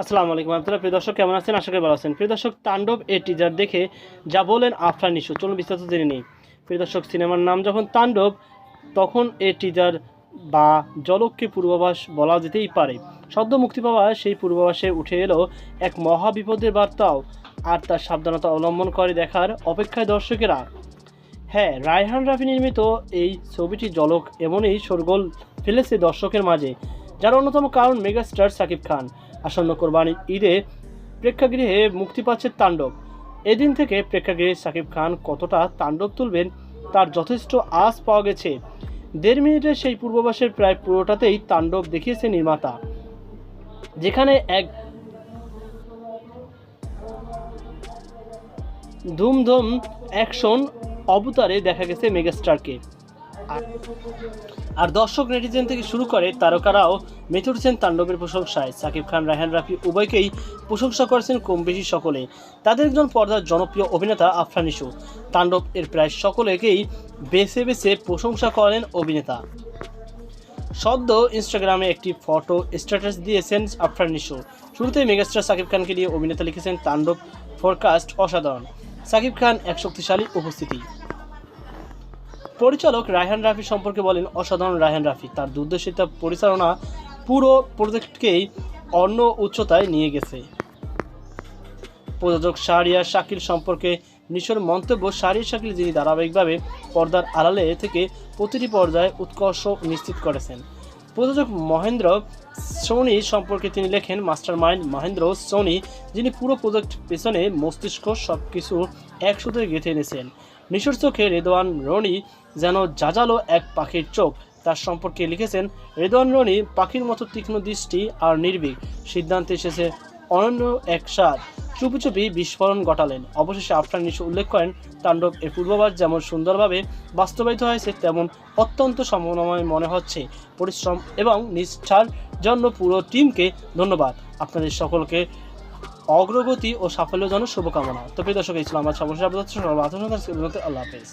আসসালামু আলাইকুম আপনারা প্রিয় দর্শক, কেমন আছেন? আশা করি ভালো আছেন। প্রিয় দর্শক, তাণ্ডব এ টিজার দেখে যা বলেন আফরান নিশু। চলুন বিস্তারিত জেনে নিই। প্রিয় দর্শক, সিনেমার নাম যখন তাণ্ডব, তখন এ টিজার বা জলককে পূর্বাভাস বলা যেতেই পারে। সদ্য মুক্তি পাওয়া সেই পূর্বাভাসে উঠে এলো এক মহা বিপদের বার্তাও, আর তার সাবধানতা অবলম্বন করে দেখার অপেক্ষায় দর্শকেরা। হ্যাঁ রায়হান রাফি নির্মিত এই ছবিটি জলক এমনই শোরগোল ফেলেছে দর্শকের মাঝে, যার অন্যতম কারণ মেগাস্টার সাকিব খান। আসন্ন কোরবানি ঈদে প্রেক্ষাগৃহে মুক্তি পাচ্ছে তাণ্ডব। এদিন থেকে প্রেক্ষাগৃহে সাকিব খান কতটা তাণ্ডব তুলবেন তার যথেষ্ট আশ পাওয়া গেছে। দেড় মিনিটের সেই পূর্ববাসের প্রায় পুরোটাতেই তাণ্ডব দেখিয়েছে নির্মাতা। যেখানে এক ধুমধুম অ্যাকশন অবতারে দেখা গেছে মেগাস্টারকে। আর- দর্শক নেটিজেন থেকে শুরু করে তারকারাও মেতে উঠেছেন তাণ্ডবের প্রশংসায়। সাকিব খান, রায়হান রাফি উভয়কেই প্রশংসা করেছেন কম বেশি সকলে। তাদের একজন পর্দার জনপ্রিয় অভিনেতা আফরান ইসু। তাণ্ডব এর প্রায় সকলেকেই বেছে বেছে প্রশংসা করেন অভিনেতা। সদ্য ইনস্টাগ্রামে একটি ফটো স্ট্যাটাস দিয়েছেন আফরান নিশো শুরুতেই মেগাস্টার সাকিব খানকে নিয়ে অভিনেতা লিখেছেন তাণ্ডব ফোরকাস্ট অসাধারণ। সাকিব খান এক শক্তিশালী উপস্থিতি। পরিচালক রায়হান রাফি সম্পর্কে বলেন, অসাধারণ রায়হান রাফি। তার দুর্দশিতা পরিচালনা পুরো প্রজেক্টকেই অন্য উচ্চতায় নিয়ে গেছে। প্রযোজক শাহরিয়ার শাকিল সম্পর্কে নিশোর মন্তব্য, শাহরিয়ার শাকিল যিনি ধারাবাহিকভাবে পর্দার আড়ালে থেকে প্রতিটি পর্যায়ে উৎকর্ষ নিশ্চিত করেছেন। প্রযোজক মহেন্দ্র সোনি সম্পর্কে তিনি লেখেন মাস্টার মাইন্ড মহেন্দ্র সোনি, যিনি পুরো প্রজেক্ট পেছনে মস্তিষ্ক সব কিছু একসাথে গেঁথে এনেছেন। নিশোর চোখে রেদোয়ান রনি যেন জাজালো এক পাখির চোখ। তার সম্পর্কে লিখেছেন রেদওয়ান রনি পাখির মতো তীক্ষ্ণ দৃষ্টি আর নির্ভীক। সিদ্ধান্তে এসেছে অনন্য এক স্বাদ। চুপি চুপি বিস্ফোরণ ঘটালেন। অবশেষে আফরান নিশো উল্লেখ করেন, তাণ্ডব এর পূর্বাভাস যেমন সুন্দরভাবে বাস্তবায়িত হয়েছে, তেমন অত্যন্ত সম্ভাবনাময় মনে হচ্ছে। পরিশ্রম এবং নিষ্ঠার জন্য পুরো টিমকে ধন্যবাদ। আপনাদের সকলকে অগ্রগতি ও সাফল্যজনক শুভকামনা। তো প্রিয় দর্শক এই ছিল আমার সমস্যা আল্লাহ হাফেজ।